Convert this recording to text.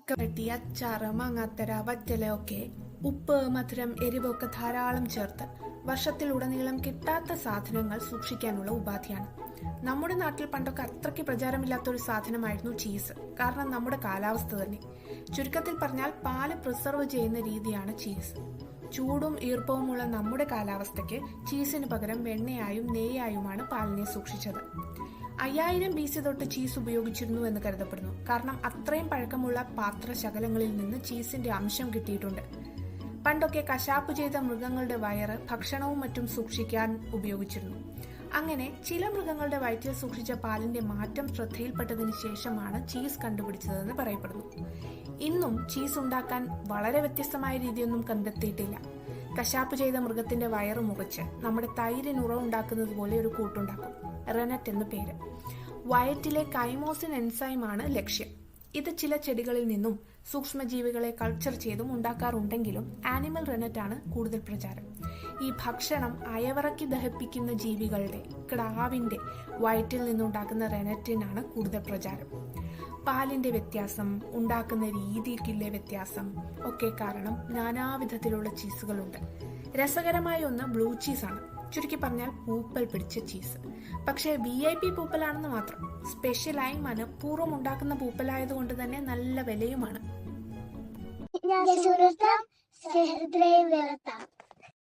ചക്ക വെട്ടി അച്ചാറ് മാങ്ങാത്തര വറ്റല ഒക്കെ ഉപ്പ് മധുരം എരിവൊക്കെ ധാരാളം ചേർത്ത് വർഷത്തിൽ വർഷത്തിലുടനീളം കിട്ടാത്ത സാധനങ്ങൾ സൂക്ഷിക്കാനുള്ള ഉപാധിയാണ്. നമ്മുടെ നാട്ടിൽ പണ്ടൊക്കെ അത്രയ്ക്ക് പ്രചാരമില്ലാത്ത ഒരു സാധനമായിരുന്നു ചീസ്. കാരണം നമ്മുടെ കാലാവസ്ഥ തന്നെ. ചുരുക്കത്തിൽ പറഞ്ഞാൽ പാൽ പ്രിസർവ് ചെയ്യുന്ന രീതിയാണ് ചീസ്. ചൂടും ഈർപ്പവുമുള്ള നമ്മുടെ കാലാവസ്ഥയ്ക്ക് ചീസിന് പകരം വെണ്ണയായും നെയ്യായുമാണ് പാലിനെ സൂക്ഷിച്ചത്. അയ്യായിരം ബി സി തൊട്ട് ചീസ് ഉപയോഗിച്ചിരുന്നു എന്ന് കരുതപ്പെടുന്നു. കാരണം അത്രയും പഴക്കമുള്ള പാത്രശകലങ്ങളിൽ നിന്ന് ചീസിന്റെ അംശം കിട്ടിയിട്ടുണ്ട്. പണ്ടൊക്കെ കശാപ്പ് ചെയ്ത മൃഗങ്ങളുടെ വയറ് ഭക്ഷണവും മറ്റും സൂക്ഷിക്കാൻ ഉപയോഗിച്ചിരുന്നു. അങ്ങനെ ചില മൃഗങ്ങളുടെ വയറ്റിൽ സൂക്ഷിച്ച പാലിന്റെ മാറ്റം ശ്രദ്ധയിൽപ്പെട്ടതിന് ശേഷമാണ് ചീസ് കണ്ടുപിടിച്ചതെന്ന് പറയപ്പെടുന്നു. ഇന്നും ചീസ് ഉണ്ടാക്കാൻ വളരെ വ്യത്യസ്തമായ രീതിയൊന്നും കണ്ടെത്തിയിട്ടില്ല. കശാപ്പ് ചെയ്ത മൃഗത്തിന്റെ വയറ് മുറിച്ച് നമ്മുടെ തൈരിന് ഉറവുണ്ടാക്കുന്നത് പോലെ ഒരു കൂട്ടുണ്ടാക്കും. റെനറ്റ് എന്ന് പേര്. വയറ്റിലെ കൈമോസിൻ എൻസൈമാണ് ലക്ഷ്യം. ഇത് ചില ചെടികളിൽ നിന്നും സൂക്ഷ്മജീവികളെ കൾച്ചർ ചെയ്തും ഉണ്ടാക്കാറുണ്ടെങ്കിലും ആനിമൽ ആണ് കൂടുതൽ പ്രചാരം. ഈ ഭക്ഷണം അയവറക്കി ദഹിപ്പിക്കുന്ന ജീവികളുടെ ക്ടാവിന്റെ വയറ്റിൽ നിന്നുണ്ടാക്കുന്ന റെനറ്റിനാണ് കൂടുതൽ പ്രചാരം. പാലിന്റെ വ്യത്യാസം ഉണ്ടാക്കുന്ന രീതിയിലെ വ്യത്യാസം ഒക്കെ കാരണം നാനാവിധത്തിലുള്ള ചീസുകളുണ്ട് രസകരമായ ഒന്ന് ബ്ലൂ ചീസാണ് ചുരുക്കി പറഞ്ഞാൽ പൂപ്പൽ പിടിച്ച ചീസ് പക്ഷേ വി ഐ പി പൂപ്പലാണെന്ന് മാത്രം. സ്പെഷ്യലായി മനഃപൂർവം ഉണ്ടാക്കുന്ന പൂപ്പലായതുകൊണ്ട് തന്നെ നല്ല വിലയുമാണ്.